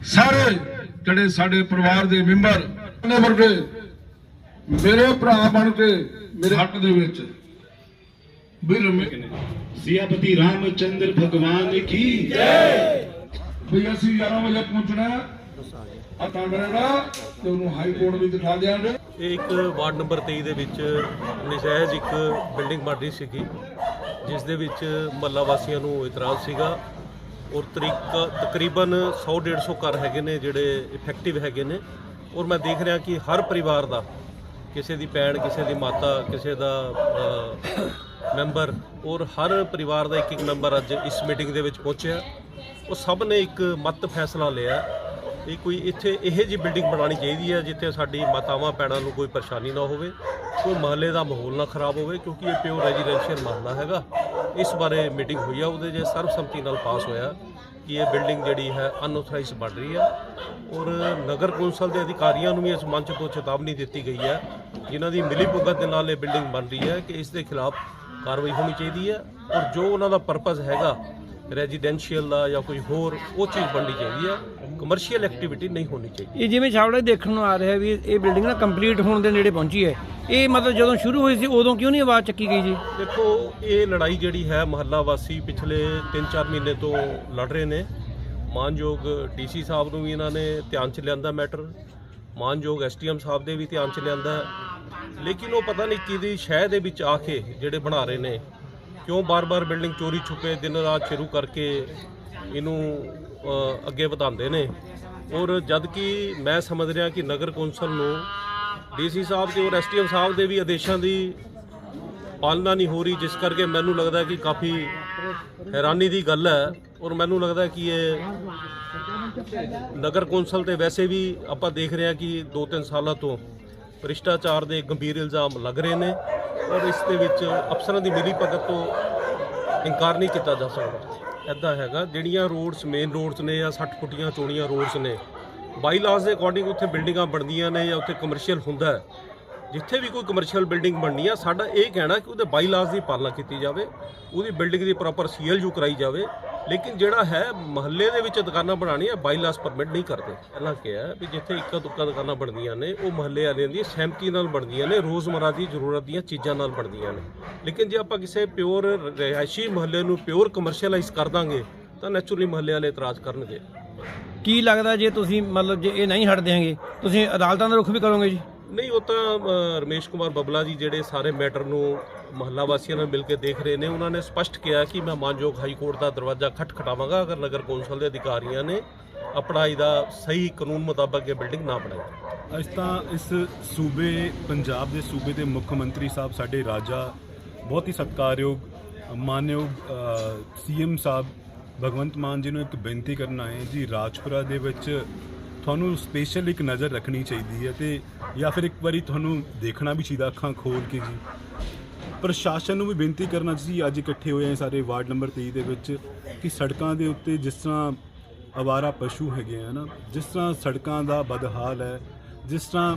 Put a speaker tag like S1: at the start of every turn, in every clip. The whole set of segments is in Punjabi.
S1: ਸਾਰੇ ਜਿਹੜੇ ਸਾਡੇ ਪਰਿਵਾਰ ਦੇ ਮੈਂਬਰ ਨੇ ਵਰਗੇ ਮੇਰੇ ਭਰਾ ਬਣ ਕੇ ਮੇਰੇ ਹੱਟ ਦੇ ਵਿੱਚ ਬਿਰਮ ਸਿਆਪਤੀ
S2: ਰਾਮਚੰਦਰ ਭਗਵਾਨ ਕੀ ਜੈ?
S1: ਵੀ ਅਸੀਂ 11 ਵਜੇ ਪਹੁੰਚਣਾ ਆ ਤਾਂਗੜਾ ਤੇ ਉਹਨੂੰ ਹਾਈ ਕੋਰਟ ਵਿੱਚ ਦਿਖਾ ਦਿਆਂਗੇ।
S3: ਇੱਕ ਵਾਰਡ ਨੰਬਰ 23 ਦੇ ਵਿੱਚ ਨਿਸ਼ਾਇਜ ਇੱਕ ਬਿਲਡਿੰਗ ਬਣ ਰਹੀ ਸੀਗੀ ਜਿਸ ਦੇ ਵਿੱਚ ਮੱਲਾ ਵਾਸੀਆਂ ਨੂੰ ਇਤਰਾਜ਼ ਸੀਗਾ। ਔਰ ਤਰੀਕਾ ਤਕਰੀਬਨ 100 150 ਘਰ ਹੈਗੇ ਨੇ ਜਿਹੜੇ ਇਫੈਕਟਿਵ ਹੈਗੇ ਨੇ। ਔਰ ਮੈਂ ਦੇਖ ਰਿਹਾ ਕਿ ਹਰ ਪਰਿਵਾਰ ਦਾ, ਕਿਸੇ ਦੀ ਭੈਣ, ਕਿਸੇ ਦੀ ਮਾਤਾ, ਕਿਸੇ ਦਾ ਮੈਂਬਰ ਔਰ ਹਰ ਪਰਿਵਾਰ ਦਾ ਇੱਕ ਇੱਕ ਮੈਂਬਰ ਅੱਜ ਇਸ ਮੀਟਿੰਗ ਦੇ ਵਿੱਚ ਪਹੁੰਚਿਆ। ਉਹ ਸਭ ਨੇ ਇੱਕ ਮਤ ਫੈਸਲਾ ਲਿਆ ਇਹ ਕੋਈ ਇੱਥੇ ਇਹੋ ਜਿਹੀ ਬਿਲਡਿੰਗ ਬਣਾਉਣੀ ਚਾਹੀਦੀ ਹੈ ਜਿੱਥੇ ਸਾਡੀ ਮਾਤਾਵਾਂ, ਭੈਣਾਂ ਨੂੰ ਕੋਈ ਪਰੇਸ਼ਾਨੀ ਨਾ ਹੋਵੇ, ਕੋਈ ਮਹੱਲੇ ਦਾ ਮਾਹੌਲ ਨਾ ਖਰਾਬ ਹੋਵੇ, ਕਿਉਂਕਿ ਇਹ ਪਿਓਰ ਰੈਜ਼ੀਡੈਂਸ਼ੀਅਲ ਮਹੱਲਾ ਹੈਗਾ। ਇਸ ਬਾਰੇ ਮੀਟਿੰਗ ਹੋਈ ਆ, ਉਹਦੇ ਜੇ ਸਰਬਸੰਮਤੀ ਨਾਲ ਪਾਸ ਹੋਇਆ ਕਿ ਇਹ ਬਿਲਡਿੰਗ ਜਿਹੜੀ ਹੈ ਅਨਆਥੋਰਾਈਜ਼ਡ ਬਣ ਰਹੀ ਹੈ ਔਰ ਨਗਰ ਕੌਂਸਲ ਦੇ ਅਧਿਕਾਰੀਆਂ ਨੂੰ ਵੀ ਇਸ ਮੰਚ ਤੋਂ ਚੇਤਾਵਨੀ ਦਿੱਤੀ ਗਈ ਹੈ, ਜਿਨ੍ਹਾਂ ਦੀ ਮਿਲੀ ਭੁਗਤ ਦੇ ਨਾਲ ਇਹ ਬਿਲਡਿੰਗ ਬਣ ਰਹੀ ਹੈ ਕਿ ਇਸ ਦੇ ਖਿਲਾਫ ਕਾਰਵਾਈ ਹੋਣੀ ਚਾਹੀਦੀ ਹੈ। ਔਰ ਜੋ ਉਹਨਾਂ ਦਾ ਪਰਪਸ ਹੈਗਾ, ਰੈਜ਼ੀਡੈਂਸ਼ੀਅਲ ਦਾ ਜਾਂ ਕੋਈ ਹੋਰ, ਉਹ ਚੀਜ਼ ਬਣਨੀ ਚਾਹੀਦੀ ਹੈ। ਕਮਰਸ਼ੀਅਲ ਐਕਟੀਵਿਟੀ ਨਹੀਂ ਹੋਣੀ ਚਾਹੀਦੀ।
S4: ਇਹ ਜਿਵੇਂ ਛਾਵੜਾ ਦੇਖਣ ਨੂੰ ਆ ਰਿਹਾ ਵੀ ਇਹ ਬਿਲਡਿੰਗ ਨਾ ਕੰਪਲੀਟ ਹੋਣ ਦੇ ਨੇੜੇ ਪਹੁੰਚੀ ਹੈ। ਇਹ ਮਤਲਬ ਜਦੋਂ ਸ਼ੁਰੂ ਹੋਈ ਸੀ ਉਦੋਂ ਕਿਉਂ ਨਹੀਂ ਆਵਾਜ਼ ਚੱਕੀ ਗਈ ਜੀ?
S3: ਦੇਖੋ ਇਹ ਲੜਾਈ ਜਿਹੜੀ ਹੈ ਮਹੱਲਾ ਵਾਸੀ ਪਿਛਲੇ 3-4 ਮਹੀਨੇ ਤੋਂ ਲੜ ਰਹੇ ਨੇ। ਮਾਨਯੋਗ ਡੀਸੀ ਸਾਹਿਬ ਨੂੰ ਵੀ ਇਹਨਾਂ ਨੇ ਧਿਆਨ ਚ ਲਿਆਂਦਾ ਮੈਟਰ। ਮਾਨਯੋਗ ਐਸਟੀਐਮ ਸਾਹਿਬ ਦੇ ਵੀ ਧਿਆਨ ਚ ਲਿਆਂਦਾ। ਲੇਕਿਨ ਉਹ ਪਤਾ ਨਹੀਂ ਕਿਹਦੀ ਸ਼ਹਿ ਦੇ ਵਿੱਚ ਆ ਕੇ ਜਿਹੜੇ ਬਣਾ ਰਹੇ ਨੇ। ਕਿਉਂ ਬਾਰ-ਬਾਰ ਬਿਲਡਿੰਗ ਚੋਰੀ ਛੁਪੇ ਦਿਨ ਰਾਤ ਸ਼ੁਰੂ ਕਰਕੇ ਇਹਨੂੰ ਅੱਗੇ ਵਧਾਉਂਦੇ ਨੇ। ਔਰ ਜਦ ਕਿ ਮੈਂ ਸਮਝ ਰਿਹਾ ਕਿ ਨਗਰ ਕੌਂਸਲ ਨੂੰ ਡੀਸੀ ਸਾਹਿਬ ਤੇ ਔਰ ਐਸਟੀਐਮ ਸਾਹਿਬ ਦੇ ਵੀ ਆਦੇਸ਼ਾਂ ਦੀ ਪਾਲਣਾ ਨਹੀਂ ਹੋ ਰਹੀ, ਜਿਸ ਕਰਕੇ ਮੈਨੂੰ ਲੱਗਦਾ ਕਿ ਕਾਫੀ ਹੈਰਾਨੀ ਦੀ ਗੱਲ ਹੈ। ਔਰ ਮੈਨੂੰ ਲੱਗਦਾ ਕਿ ਇਹ ਨਗਰ ਕੌਂਸਲ ਤੇ ਵੈਸੇ ਵੀ ਆਪਾਂ ਦੇਖ ਰਹੇ ਹਾਂ ਕਿ 2-3 ਸਾਲਾਂ ਤੋਂ ਭ੍ਰਿਸ਼ਟਾਚਾਰ ਦੇ ਗੰਭੀਰ ਇਲਜ਼ਾਮ ਲੱਗ ਰਹੇ ਨੇ ਔਰ ਇਸ ਦੇ ਵਿੱਚ ਅਫਸਰਾਂ ਦੀ ਮਿਲੀ ਭਗਤ ਤੋਂ ਇਨਕਾਰ ਨਹੀਂ ਕੀਤਾ ਜਾ ਸਕਦਾ। ਐਦਾਂ ਹੈਗਾ, ਜਿਹੜੀਆਂ ਰੋਡਸ ਮੇਨ ਰੋਡਸ ਨੇ ਜਾਂ 60 ਫੁੱਟੀਆਂ ਚੌੜੀਆਂ ਰੋਡਸ ਨੇ ਬਾਈ ਲਾਸ ਦੇ ਅਕੋਰਡਿੰਗ ਉੱਥੇ ਬਿਲਡਿੰਗਾਂ ਬਣਦੀਆਂ ਨੇ ਜਾਂ ਉੱਥੇ ਕਮਰਸ਼ੀਅਲ ਹੁੰਦਾ ਹੈ। ਜਿੱਥੇ ਵੀ ਕੋਈ ਕਮਰਸ਼ੀਅਲ ਬਿਲਡਿੰਗ ਬਣਨੀ ਆ, ਸਾਡਾ ਇਹ ਕਹਿਣਾ ਕਿ ਉਹਦੇ ਬਾਈਲਾਸ ਦੀ ਪਾਲਣਾ ਕੀਤੀ ਜਾਵੇ, ਉਹਦੀ ਬਿਲਡਿੰਗ ਦੀ ਪ੍ਰੋਪਰ ਸੀਐਲਯੂ ਕਰਾਈ ਜਾਵੇ, ਲੇਕਿਨ ਜਿਹੜਾ ਹੈ ਮਹੱਲੇ ਦੇ ਵਿੱਚ ਦੁਕਾਨਾਂ ਬਣਾਉਣੀਆਂ ਬਾਈ ਲਾਸ ਪਰਮਿਟ ਨਹੀਂ ਕਰਦੇ। ਪਹਿਲਾਂ ਕਿਹਾ ਵੀ ਜਿੱਥੇ ਇੱਕਾ ਦੁੱਕਾ ਦੁਕਾਨਾਂ ਬਣਦੀਆਂ ਨੇ, ਉਹ ਮਹੱਲੇ ਵਾਲਿਆਂ ਦੀ ਸਹਿਮਤੀ ਨਾਲ ਬਣਦੀਆਂ ਨੇ, ਰੋਜ਼ਮਰਾ ਦੀ ਜ਼ਰੂਰਤ ਦੀਆਂ ਚੀਜ਼ਾਂ ਨਾਲ ਬਣਦੀਆਂ ਨੇ। ਲੇਕਿਨ ਜੇ ਆਪਾਂ ਕਿਸੇ ਪਿਓਰ ਰਿਹਾਇਸ਼ੀ ਮਹੱਲੇ ਨੂੰ ਪਿਓਰ ਕਮਰਸ਼ੀਅਲਾਈਜ਼ ਕਰ ਦਾਂਗੇ, ਤਾਂ ਨੈਚੁਰਲੀ ਮਹੱਲੇ ਵਾਲੇ ਇਤਰਾਜ਼ ਕਰਨਗੇ।
S4: ਕੀ ਲੱਗਦਾ ਜੇ ਤੁਸੀਂ ਮਤਲਬ ਜੇ ਇਹ ਨਹੀਂ ਹਟਦੇ ਹੈਗੇ, ਤੁਸੀਂ ਅਦਾਲਤਾਂ ਦਾ ਰੁਖ ਵੀ ਕਰੋਗੇ ਜੀ?
S3: ਨਹੀਂ ਉਹ ਤਾਂ ਅ, ਰਮੇਸ਼ ਕੁਮਾਰ ਬਬਲਾ ਜੀ ਜਿਹੜੇ ਸਾਰੇ ਮੈਟਰ ਨੂੰ ਮਹੱਲਾ ਵਾਸੀਆਂ ਨਾਲ ਮਿਲ ਕੇ ਦੇਖ ਰਹੇ ਨੇ ਉਹਨਾਂ ਨੇ ਸਪਸ਼ਟ ਕਿਹਾ ਕਿ ਮੈਂ ਮਾਨਯੋਗ ਹਾਈ ਕੋਰਟ ਦਾ ਦਰਵਾਜ਼ਾ ਖਟਖਟਾਵਾਂਗਾ ਅਗਰ ਨਗਰ ਕੌਂਸਲ ਦੇ ਅਧਿਕਾਰੀਆਂ ਨੇ ਆਪਣਾ ਇਹਦਾ ਸਹੀ ਕਾਨੂੰਨ ਮੁਤਾਬਕ ਇਹ ਬਿਲਡਿੰਗ ਨਾ ਬਣਾਈ।
S5: ਅੱਜ ਤਾਂ ਇਸ ਸੂਬੇ ਪੰਜਾਬ ਦੇ ਸੂਬੇ ਦੇ ਮੁੱਖ ਮੰਤਰੀ ਸਾਹਿਬ ਸਾਡੇ ਰਾਜਾ ਬਹੁਤ ਹੀ ਸਤਿਕਾਰਯੋਗ ਮਾਨਯੋਗ ਸੀਐਮ ਸਾਹਿਬ ਭਗਵੰਤ ਮਾਨ ਜੀ ਨੂੰ ਇੱਕ ਬੇਨਤੀ ਕਰਨ ਆਏ ਹਾਂ ਜੀ ਰਾਜਪੁਰਾ ਦੇ ਵਿੱਚ ਤੁਹਾਨੂੰ ਸਪੈਸ਼ਲ ਇੱਕ ਨਜ਼ਰ ਰੱਖਣੀ ਚਾਹੀਦੀ ਹੈ ਤੇ ਜਾਂ ਫਿਰ ਇੱਕ ਵਾਰੀ ਤੁਹਾਨੂੰ ਦੇਖਣਾ ਵੀ ਚਾਹੀਦਾ ਅੱਖਾਂ ਖੋਲ ਕੇ ਜੀ। ਪ੍ਰਸ਼ਾਸਨ ਨੂੰ ਵੀ ਬੇਨਤੀ ਕਰਨਾ ਸੀ ਅੱਜ ਇਕੱਠੇ ਹੋਏ ਆ ਸਾਰੇ ਵਾਰਡ ਨੰਬਰ 23 ਦੇ ਵਿੱਚ ਕਿ ਸੜਕਾਂ ਦੇ ਉੱਤੇ ਜਿਸ ਤਰ੍ਹਾਂ ਅਵਾਰਾ ਪਸ਼ੂ ਹੈਗੇ ਆ ਨਾ, ਜਿਸ ਤਰ੍ਹਾਂ ਸੜਕਾਂ ਦਾ ਬਦਹਾਲ ਹੈ, ਜਿਸ ਤਰ੍ਹਾਂ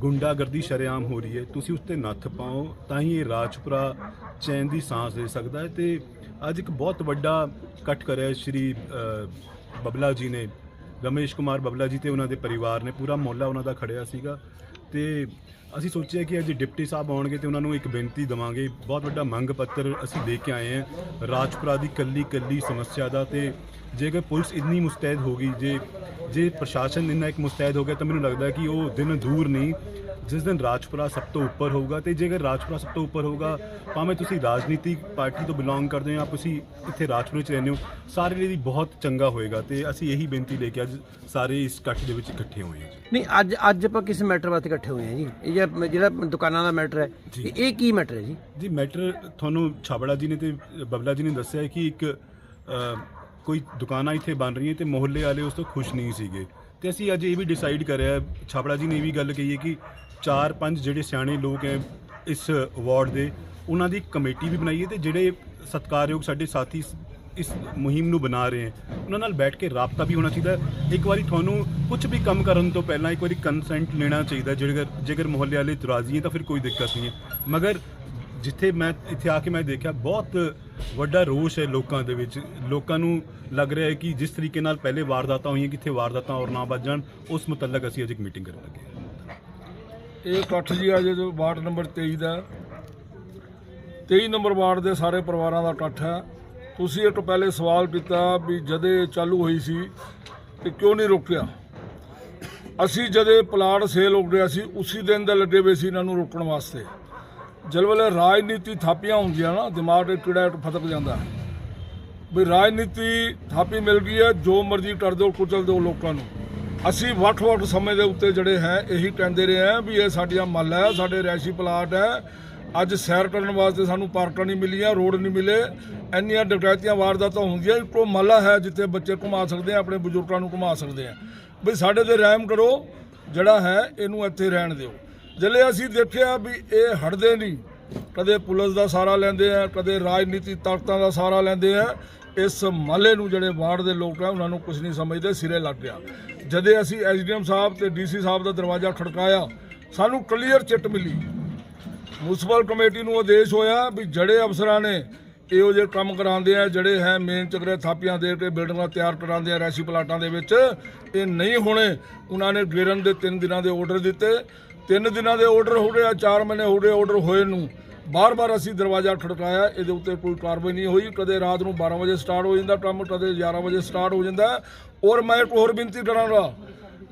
S5: ਗੁੰਡਾਗਰਦੀ ਸ਼ਰੇਆਮ ਹੋ ਰਹੀ ਹੈ, ਤੁਸੀਂ ਉਸ ਤੇ ਨੱਥ ਪਾਓ ਤਾਂ ਹੀ ਇਹ ਰਾਜਪੁਰਾ ਚੈਨ ਦੀ ਸਾਹ ਲੈ ਸਕਦਾ ਹੈ ਤੇ ਅੱਜ ਇੱਕ ਬਹੁਤ ਵੱਡਾ ਇਕੱਠ ਕਰਿਆ ਸ਼੍ਰੀ ਬਬਲਾ ਜੀ ਨੇ। ਰਮੇਸ਼ ਕੁਮਾਰ ਬਬਲਾ ਜੀ ਤੇ ਉਹਨਾਂ ਦੇ ਪਰਿਵਾਰ ਨੇ ਪੂਰਾ ਮੁਹੱਲਾ ਉਹਨਾਂ ਦਾ ਖੜਿਆ ਸੀਗਾ। ਤੇ ਅਸੀਂ ਸੋਚਿਆ ਕਿ ਅੱਜ ਡਿਪਟੀ ਸਾਹਿਬ ਆਉਣਗੇ ਤੇ ਉਹਨਾਂ ਨੂੰ ਇੱਕ ਬੇਨਤੀ ਦਵਾਂਗੇ। ਬਹੁਤ ਵੱਡਾ ਮੰਗ ਪੱਤਰ ਅਸੀਂ ਦੇ ਕੇ ਆਏ ਹਾਂ। ਰਾਜਪੁਰਾ ਦੀ ਕੱਲੀ ਕੱਲੀ ਸਮੱਸਿਆ ਦਾ ਤੇ ਜੇਕਰ ਪੁਲਿਸ ਇੰਨੀ ਮੁਸਤੈਦ ਹੋ ਗਈ, ਜੇ ਜੇ ਪ੍ਰਸ਼ਾਸਨ ਇੰਨਾ ਇੱਕ ਮੁਸਤੈਦ ਹੋ ਗਿਆ ਤਾਂ ਮੈਨੂੰ ਲੱਗਦਾ ਕਿ ਉਹ ਦਿਨ ਦੂਰ ਨਹੀਂ ਜਿਸ ਦਿਨ ਰਾਜਪੁਰਾ ਸਭ ਤੋਂ ਉੱਪਰ ਹੋਊਗਾ ਤੇ ਜੇਕਰ ਰਾਜਪੁਰਾ ਸਭ ਤੋਂ ਉੱਪਰ ਹੋਊਗਾ ਭਾਵੇਂ ਤੁਸੀਂ ਰਾਜਨੀਤਿਕ ਪਾਰਟੀ ਤੋਂ ਬਿਲੋਂਗ ਕਰਦੇ ਹੋ ਜਾਂ ਤੁਸੀਂ ਇੱਥੇ ਰਾਜਪੁਰੇ 'ਚ ਰਹਿੰਦੇ ਹੋ ਸਾਰੇ ਲਈ ਬਹੁਤ ਚੰਗਾ ਹੋਏਗਾ ਤੇ ਅਸੀਂ ਇਹੀ ਬੇਨਤੀ ਲੈ ਕੇ ਅੱਜ ਸਾਰੇ ਇਸ ਇਕੱਠ ਦੇ ਵਿੱਚ ਇਕੱਠੇ ਹੋਏ ਹਾਂ ਜੀ।
S4: ਨਹੀਂ ਅੱਜ ਅੱਜ ਆਪਾਂ ਕਿਸ ਮੈਟਰ ਵਾਸਤੇ ਇਕੱਠੇ ਹੋਏ ਹਾਂ ਜੀ? ਇਹ ਜਿਹੜਾ ਦੁਕਾਨਾਂ ਦਾ ਮੈਟਰ ਹੈ। ਇਹ ਕੀ ਮੈਟਰ ਹੈ ਜੀ?
S5: ਜੀ ਮੈਟਰ ਤੁਹਾਨੂੰ ਛਾਬੜਾ ਜੀ ਨੇ ਤੇ ਬਬਲਾ ਜੀ ਨੇ ਦੱਸਿਆ ਹੈ ਕਿ ਇੱਕ ਕੋਈ ਦੁਕਾਨਾਂ ਇੱਥੇ ਬਣ ਰਹੀਆਂ ਤੇ ਮੁਹੱਲੇ ਵਾਲੇ ਉਸ ਤੋਂ ਖੁਸ਼ ਨਹੀਂ ਸੀਗੇ। ਤੇ ਅਸੀਂ ਅੱਜ ਇਹ ਵੀ ਡਿਸਾਈਡ ਕਰਿਆ ਛਾਬੜਾ ਜੀ ਨੇ ਇਹ ਵੀ ਗੱਲ ਕਹੀ ਹੈ ਕਿ ਚਾਰ ਪੰਜ ਜਿਹੜੇ ਸਿਆਣੇ ਲੋਕ ਹੈ ਇਸ ਵਾਰਡ ਦੇ, ਉਹਨਾਂ ਦੀ ਕਮੇਟੀ ਵੀ ਬਣਾਈ ਹੈ ਤੇ ਜਿਹੜੇ ਸਤਿਕਾਰਯੋਗ ਸਾਡੇ ਸਾਥੀ ਇਸ ਮੁਹਿੰਮ ਨੂੰ ਬਣਾ ਰਹੇ ਹੈ ਉਹਨਾਂ ਨਾਲ ਬੈਠ ਕੇ ਰਾਬਤਾ ਵੀ ਹੋਣਾ ਚਾਹੀਦਾ ਇੱਕ ਵਾਰੀ ਤੁਹਾਨੂੰ ਕੁਝ ਵੀ ਕੰਮ ਕਰਨ ਤੋਂ ਪਹਿਲਾਂ ਇੱਕ ਵਾਰੀ ਕੰਸੈਂਟ ਲੈਣਾ ਚਾਹੀਦਾ ਹੈ। ਜੇਕਰ ਜੇਕਰ ਮੁਹੱਲੇ ਵਾਲੇ ਇਤਰਾਜ਼ੀ ਹੈ ਤਾਂ ਫਿਰ ਕੋਈ ਦਿੱਕਤ ਨਹੀਂ ਹੈ ਮਗਰ ਜਿੱਥੇ ਮੈਂ, ਇੱਥੇ ਆ ਕੇ ਮੈਂ ਦੇਖਿਆ ਬਹੁਤ ਵੱਡਾ ਰੋਸ਼ ਹੈ ਲੋਕਾਂ ਦੇ ਵਿੱਚ। ਲੋਕਾਂ ਨੂੰ ਲੱਗ ਰਿਹਾ ਹੈ ਕਿ ਜਿਸ ਤਰੀਕੇ ਨਾਲ ਪਹਿਲੇ ਵਾਰਦਾਤਾਂ ਹੋਈਆਂ, ਕਿੱਥੇ ਵਾਰਦਾਤਾਂ ਔਰ ਨਾ ਵੱਜ ਜਾਣ ਉਸ ਮੁਤਲਕ ਅਸੀਂ ਅੱਜ ਇੱਕ ਮੀਟਿੰਗ ਕਰਨ ਲੱਗੇ
S1: ਇਹ ਇਕੱਠ ਜੀ ਅੱਜ ਜੋ ਵਾਰਡ ਨੰਬਰ 23 ਦਾ 23 ਨੰਬਰ ਵਾਰਡ ਦੇ ਸਾਰੇ ਪਰਿਵਾਰਾਂ ਦਾ ਇਕੱਠ ਹੈ। ਤੁਸੀਂ ਇਹ ਤੋਂ ਪਹਿਲੇ ਸਵਾਲ ਕੀਤਾ ਵੀ ਜਦੇ ਚਾਲੂ ਹੋਈ ਸੀ ਤੇ ਕਿਉਂ ਨਹੀਂ ਰੋਕਿਆ? ਅਸੀਂ ਜਦੇ ਪਲਾਟ ਸੇਲ ਹੋ ਗਿਆ ਸੀ, ਉਸੇ ਦਿਨ ਦਾ ਲੱਗੇ ਹੋਏ ਸੀ ਇਹਨਾਂ ਨੂੰ ਰੋਕਣ ਵਾਸਤੇ। ਜਦ ਵੇਲੇ ਰਾਜਨੀਤੀ ਥਾਪੀਆਂ ਹੁੰਦੀਆਂ ਨਾ, ਦਿਮਾਗ ਦੇ ਕੀੜਾ ਫਤਕ ਜਾਂਦਾ। ਵੀ ਰਾਜਨੀਤੀ ਥਾਪੀ ਮਿਲ ਗਈ ਹੈ, ਜੋ ਮਰਜ਼ੀ ਕਰ ਦਿਓ, ਕੁਚਲ ਦਿਓ ਲੋਕਾਂ ਨੂੰ। ਅਸੀਂ ਵੱਖ-ਵੱਖ ਸਮੇਂ ਦੇ ਉੱਤੇ ਜਿਹੜੇ ਹੈ, ਇਹੀ ਕਹਿੰਦੇ ਰਹੇ ਹਾਂ ਵੀ ਇਹ ਸਾਡੀਆਂ ਮੱਲ ਹੈ, ਸਾਡੇ ਰੈਸ਼ੀ ਪਲਾਟ ਹੈ। ਅੱਜ ਸੈਰ ਕਰਨ ਵਾਸਤੇ ਸਾਨੂੰ ਪਾਰਕਾਂ ਨਹੀਂ ਮਿਲੀਆਂ, ਰੋਡ ਨਹੀਂ ਮਿਲੇ। ਇੰਨੀਆਂ ਡਕੈਤੀਆਂ ਵਾਰਦਾਤਾਂ ਹੁੰਦੀਆਂ, ਇੱਕੋ ਮੱਲਾ ਹੈ ਜਿੱਥੇ ਬੱਚੇ ਘੁਮਾ ਸਕਦੇ ਆ, ਆਪਣੇ ਬਜ਼ੁਰਗਾਂ ਨੂੰ ਘੁਮਾ ਸਕਦੇ ਆ। ਵੀ ਸਾਡੇ ਤੇ ਰਹਿਮ ਕਰੋ, ਜਿਹੜਾ ਹੈ, ਇਹਨੂੰ ਇੱਥੇ ਰਹਿਣ ਦਿਓ। ਜਲੇ ਅਸੀਂ ਦੇਖਿਆ ਵੀ ਇਹ ਹਟਦੇ ਨਹੀਂ, ਕਦੇ ਪੁਲਿਸ ਦਾ ਸਹਾਰਾ ਲੈਂਦੇ ਆ, ਕਦੇ ਰਾਜਨੀਤੀ ਤਾਕਤਾਂ ਦਾ ਸਹਾਰਾ ਲੈਂਦੇ ਆ, ਇਸ ਮਹੱਲੇ ਨੂੰ ਜਿਹੜੇ ਵਾਰਡ ਦੇ ਲੋਕ ਆ, ਉਹਨਾਂ ਨੂੰ ਕੁਝ ਨਹੀਂ ਸਮਝਦੇ, ਸਿਰੇ ਲੱਗ ਗਿਆ। ਜਦੇ ਅਸੀਂ ਐਸਡੀਐਮ ਸਾਹਿਬ ਤੇ ਡੀਸੀ ਸਾਹਿਬ ਦਾ ਦਰਵਾਜ਼ਾ ਖੜਕਾਇਆ, ਸਾਨੂੰ ਕਲੀਅਰ ਚਿੱਟ ਮਿਲੀ। ਮਿਊਨਿਸਪਲ ਕਮੇਟੀ ਨੂੰ ਆਦੇਸ਼ ਹੋਇਆ ਵੀ ਜਿਹੜੇ ਅਫਸਰਾਂ ਨੇ ਇਹੋ ਜਿਹੇ ਕੰਮ ਕਰਾਉਂਦੇ ਆ, ਜਿਹੜੇ ਹੈ ਮੇਨ ਚੱਕਰੇ ਥਾਪੀਆਂ ਦੇ ਕੇ ਬਿਲਡਿੰਗਾਂ ਤਿਆਰ ਕਰਾਉਂਦੇ ਆ, ਰੈਸੀ ਪਲਾਟਾਂ ਦੇ ਵਿੱਚ, ਇਹ ਨਹੀਂ ਹੋਣੇ। ਉਹਨਾਂ ਨੇ ਗੇਰਨ ਦੇ 3 ਦਿਨਾਂ ਦੇ ਆਰਡਰ ਦਿੱਤੇ। 3 ਦਿਨਾਂ ਦੇ ਆਰਡਰ ਹੋ ਗਏ ਆ 4 ਮਹੀਨੇ ਹੋ ਰਹੇ ਆਰਡਰ ਹੋਏ ਨੂੰ। ਬਾਰ-ਬਾਰ ਅਸੀਂ ਦਰਵਾਜ਼ਾ ਖੜਕਾਇਆ, ਇਹਦੇ ਉੱਤੇ ਕੋਈ ਕਾਰਵਾਈ ਨਹੀਂ ਹੋਈ। ਕਦੇ ਰਾਤ ਨੂੰ 12 ਵਜੇ ਸਟਾਰਟ ਹੋ ਜਾਂਦਾ ਕੰਮ, ਕਦੇ 11 ਵਜੇ ਸਟਾਰਟ ਹੋ ਜਾਂਦਾ। ਔਰ ਮੈਂ ਇੱਕ ਹੋਰ ਬੇਨਤੀ ਕਰਾਂਗਾ,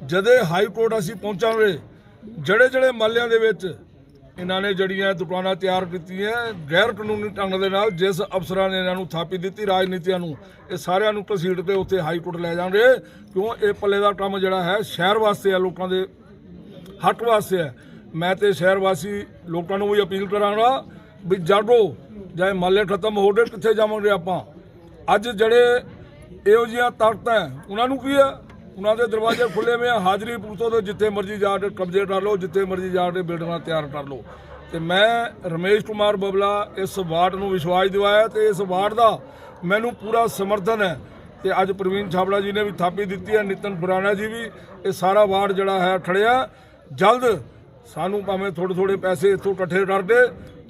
S1: ਜਦੇ ਹਾਈ ਕੋਰਟ ਅਸੀਂ ਪਹੁੰਚਾਂਗੇ, ਜਿਹੜੇ ਜਿਹੜੇ ਮਹੱਲਿਆਂ ਦੇ ਵਿੱਚ ਇਹਨਾਂ ਨੇ ਜਿਹੜੀਆਂ ਦੁਕਾਨਾਂ ਤਿਆਰ ਕੀਤੀਆਂ, ਗੈਰ ਕਾਨੂੰਨੀ ਢੰਗ ਦੇ ਨਾਲ ਜਿਸ ਅਫਸਰਾਂ ਨੇ ਇਹਨਾਂ ਨੂੰ ਥਾਪੀ ਦਿੱਤੀ, ਰਾਜਨੀਤੀਆਂ ਨੂੰ, ਇਹ ਸਾਰਿਆਂ ਨੂੰ ਘਸੀਟ 'ਤੇ ਉੱਥੇ ਹਾਈ ਕੋਰਟ ਲੈ ਜਾਣਗੇ, ਕਿਉਂ ਇਹ ਪੱਲੇ ਦਾ ਕੰਮ ਜਿਹੜਾ ਹੈ, ਸ਼ਹਿਰ ਵਾਸਤੇ ਹੈ ਲੋਕਾਂ ਦੇ, ਹੱਕ ਵਾਸਤੇ ਹੈ ਮੈਂ ਤੇ ਸ਼ਹਿਰ ਵਾਸੀ ਲੋਕਾਂ ਨੂੰ ਵੀ ਅਪੀਲ ਕਰਾਂਗਾ ਵੀ ਜਾਗੋ ਜਾਏ ਮਹੱਲੇ ਖਤਮ ਹੋ ਗਏ ਕਿੱਥੇ ਜਾਵਾਂਗੇ ਆਪਾਂ। ਅੱਜ ਜਿਹੜੇ ਇਹੋ ਜਿਹੀਆਂ ਤਾਕਤਾਂ ਉਹਨਾਂ ਨੂੰ ਕੀ ਹੈ? ਉਹਨਾਂ ਦੇ ਦਰਵਾਜ਼ੇ ਖੁੱਲੇ ਹੋਏ ਆ। ਹਾਜ਼ਰੀ ਪੂਤੋ ਤੋਂ ਜਿੱਥੇ ਮਰਜ਼ੀ ਜਾ ਕੇ ਕਬਜ਼ੇ ਕਰ ਲਓ, ਜਿੱਥੇ ਮਰਜ਼ੀ ਜਾ ਕੇ ਬਿਲਡਿੰਗਾਂ ਤਿਆਰ ਕਰ ਲਓ। ਤੇ ਮੈਂ ਰਮੇਸ਼ ਕੁਮਾਰ ਬਬਲਾ ਇਸ ਵਾਰਡ ਨੂੰ ਵਿਸ਼ਵਾਸ ਦਿਵਾਇਆ ਤੇ ਇਸ ਵਾਰਡ ਦਾ ਮੈਨੂੰ ਪੂਰਾ ਸਮਰਥਨ ਹੈ। ਤੇ ਅੱਜ ਪ੍ਰਵੀਨ ਛਾਬੜਾ ਜੀ ਨੇ ਵੀ ਥਾਪੀ ਦਿੱਤੀ ਹੈ, ਨਿਤਨ ਖੁਰਾਨਾ ਜੀ ਵੀ ਇਹ ਸਾਰਾ ਵਾਰਡ ਜਿਹੜਾ ਹੈ ਖੜਿਆ ਜਲਦ ਸਾਨੂੰ ਭਾਵੇਂ ਥੋੜੇ ਥੋੜੇ ਪੈਸੇ ਇੱਥੋਂ ਇਕੱਠੇ ਕਰਕੇ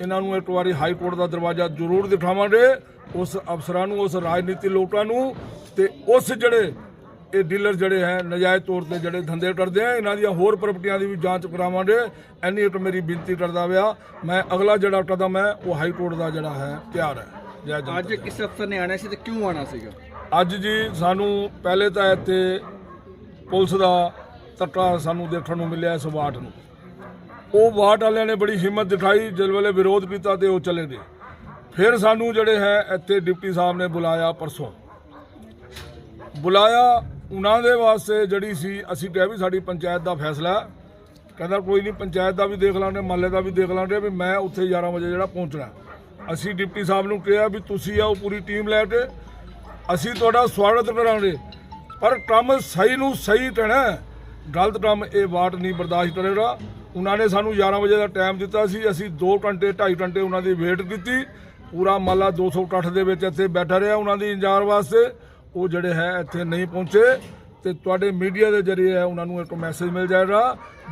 S1: ਇਹਨਾਂ ਨੂੰ ਇੱਕ ਵਾਰੀ ਹਾਈ ਕੋਰਟ ਦਾ ਦਰਵਾਜ਼ਾ ਜ਼ਰੂਰ ਦਿਖਾਵਾਂਗੇ। ਉਸ ਅਫਸਰਾਂ ਨੂੰ ਉਸ ਰਾਜਨੀਤੀ ਲੋਕਾਂ ਨੂੰ ਤੇ ਉਸ ਜਿਹੜੇ ਇਹ ਡੀਲਰ ਜਿਹੜੇ ਹੈ ਨਜਾਇਜ਼ ਤੌਰ ਤੇ ਜਿਹੜੇ ਧੰਦੇ ਕਰਦੇ ਆ ਇਹਨਾਂ ਦੀਆਂ ਹੋਰ ਪ੍ਰਾਪਰਟੀਆਂ ਦੀ ਵੀ ਜਾਂਚ ਕਰਾਵਾਂਗੇ। ਐਨੀ ਇੱਕ ਮੇਰੀ ਬੇਨਤੀ ਕਰਦਾ ਵਿਆ ਮੈਂ ਅਗਲਾ ਜਿਹੜਾ ਕਦਮ ਹੈ ਉਹ ਹਾਈ ਕੋਰਟ ਦਾ ਜਿਹੜਾ ਹੈ ਤਿਆਰ ਹੈ।
S6: ਅੱਜ ਕਿਸ ਅਫਸਰ ਨੇ ਆਣਾ ਸੀ ਤੇ ਕਿਉਂ ਆਣਾ ਸੀਗਾ?
S1: ਅੱਜ ਜੀ ਸਾਨੂੰ ਪਹਿਲੇ ਤਾਂ ਇੱਥੇ ਪੁਲਿਸ ਦਾ ਧੱਕਾ ਸਾਨੂੰ ਦੇਖਣ ਨੂੰ ਮਿਲਿਆ ਇਸ ਵਾਰਡ ਨੂੰ। ਉਹ ਵਾਰਡ ਵਾਲਿਆਂ ਨੇ ਬੜੀ ਹਿੰਮਤ ਦਿਖਾਈ ਜਿਸ ਵੇਲੇ ਵਿਰੋਧ ਕੀਤਾ ਤੇ ਉਹ ਚਲੇ ਗਏ। ਫਿਰ ਸਾਨੂੰ ਜਿਹੜੇ ਹੈ ਇੱਥੇ ਡਿਪਟੀ ਸਾਹਿਬ ਨੇ ਬੁਲਾਇਆ ਪਰਸੋਂ। ਬੁਲਾਇਆ ਉਹਨਾਂ ਦੇ ਵਾਸਤੇ ਜਿਹੜੀ ਸੀ, ਅਸੀਂ ਕਿਹਾ ਵੀ ਸਾਡੀ ਪੰਚਾਇਤ ਦਾ ਫੈਸਲਾ ਕਹਿੰਦਾ ਕੋਈ ਨਹੀਂ, ਪੰਚਾਇਤ ਦਾ ਵੀ ਦੇਖ ਲਾਂਗੇ, ਮਹੱਲੇ ਦਾ ਵੀ ਦੇਖ ਲਾਂਗੇ ਵੀ ਮੈਂ ਉੱਥੇ 11 ਵਜੇ ਜਿਹੜਾ ਪਹੁੰਚਣਾ ਅਸੀਂ ਡਿਪਟੀ ਸਾਹਿਬ ਨੂੰ ਕਿਹਾ ਵੀ ਤੁਸੀਂ ਆਓ ਪੂਰੀ ਟੀਮ ਲੈ ਕੇ, ਅਸੀਂ ਤੁਹਾਡਾ ਸਵਾਗਤ ਕਰਾਂਗੇ। ਪਰ ਕੰਮ ਸਹੀ ਨੂੰ ਸਹੀ ਕਹਿਣਾ ਗਲਤ ਕੰਮ ਇਹ ਵਾਟ ਨਹੀਂ ਬਰਦਾਸ਼ਤ ਕਰੇਗਾ। ਉਹਨਾਂ ਨੇ ਸਾਨੂੰ 11 ਵਜੇ ਦਾ ਟਾਈਮ ਦਿੱਤਾ ਸੀ, ਅਸੀਂ 2 ਘੰਟੇ 2.5 ਘੰਟੇ ਉਹਨਾਂ ਦੀ ਵੇਟ ਕੀਤੀ। ਪੂਰਾ ਮਾਲਾ 260 ਦੇ ਵਿੱਚ ਇੱਥੇ ਬੈਠਾ ਰਿਹਾ ਉਹਨਾਂ ਦੀ ਇੰਜਾਰ ਵਾਸਤੇ। ਉਹ ਜਿਹੜੇ ਹੈ ਇੱਥੇ ਨਹੀਂ ਪਹੁੰਚੇ ਤੇ ਤੁਹਾਡੇ ਮੀਡੀਆ ਦੇ ਜ਼ਰੀਏ ਉਹਨਾਂ ਨੂੰ ਇੱਕ ਮੈਸੇਜ ਮਿਲ ਜਾਏਗਾ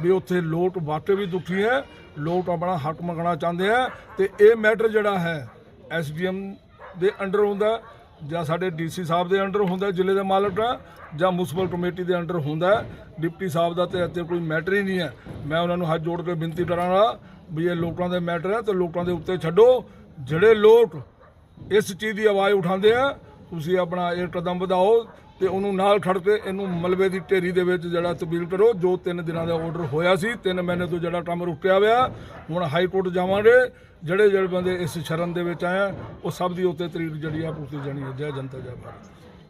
S1: ਵੀ ਉੱਥੇ ਲੋਕ ਵਾਕਈ ਵੀ ਦੁਖੀ ਹੈ ਲੋਕ ਆਪਣਾ ਹੱਕ ਮੰਗਣਾ ਚਾਹੁੰਦੇ ਆ ਤੇ ਇਹ ਮੈਟਰ ਜਿਹੜਾ ਹੈ ਐਸਡੀਐਮ ਦੇ ਅੰਡਰ ਹੁੰਦਾ ਜਾਂ ਸਾਡੇ ਡੀਸੀ ਸਾਹਿਬ ਦੇ ਅੰਡਰ ਹੁੰਦਾ ਜ਼ਿਲ੍ਹੇ ਦੇ ਮਾਲਕ ਦਾ ਜਾਂ ਮਿਊਨਿਸਪਲ ਕਮੇਟੀ ਦੇ ਅੰਡਰ ਹੁੰਦਾ ਡਿਪਟੀ ਸਾਹਿਬ ਦਾ ਤੇ ਇੱਥੇ ਕੋਈ ਮੈਟਰ ਹੀ ਨਹੀਂ ਹੈ। ਮੈਂ ਉਹਨਾਂ ਨੂੰ ਹੱਥ ਜੋੜ ਕੇ ਬੇਨਤੀ ਕਰਾਂਗਾ ਵੀ ਇਹ ਲੋਕਾਂ ਦੇ ਮੈਟਰ ਹੈ ਤੇ ਲੋਕਾਂ ਦੇ ਉੱਤੇ ਛੱਡੋ। ਜਿਹੜੇ ਲੋਕ ਇਸ ਚੀਜ਼ ਦੀ ਆਵਾਜ਼ ਉਠਾਉਂਦੇ ਆ, ਤੁਸੀਂ ਆਪਣਾ ਇਹ ਕਦਮ ਵਧਾਓ ਤੇ ਉਹਨੂੰ ਨਾਲ ਖੜ ਕੇ ਇਹਨੂੰ ਮਲਬੇ ਦੀ ਢੇਰੀ ਦੇ ਵਿੱਚ ਜਿਹੜਾ ਤਬਦੀਲ ਕਰੋ। ਜੋ ਤਿੰਨ ਦਿਨਾਂ ਦਾ ਆਰਡਰ ਹੋਇਆ ਸੀ, ਤਿੰਨ ਮਹੀਨੇ ਤੋਂ ਜਿਹੜਾ ਕੰਮ ਰੁਕਿਆ ਹੋਇਆ, ਹੁਣ ਹਾਈ ਕੋਰਟ ਜਾਵਾਂਗੇ। ਜਿਹੜੇ ਜਿਹੜੇ ਬੰਦੇ ਇਸ ਸ਼ਰਨ ਦੇ ਵਿੱਚ ਆਏ ਆ, ਉਹ ਸਭ ਦੀ ਉੱਤੇ ਤਰੀਕ ਜਿਹੜੀ ਆ ਪੁੱਛੀ ਜਾਣੀ ਹੈ, ਜੈ ਜਨਤਾ, ਜੈ ਭਾਰਤ।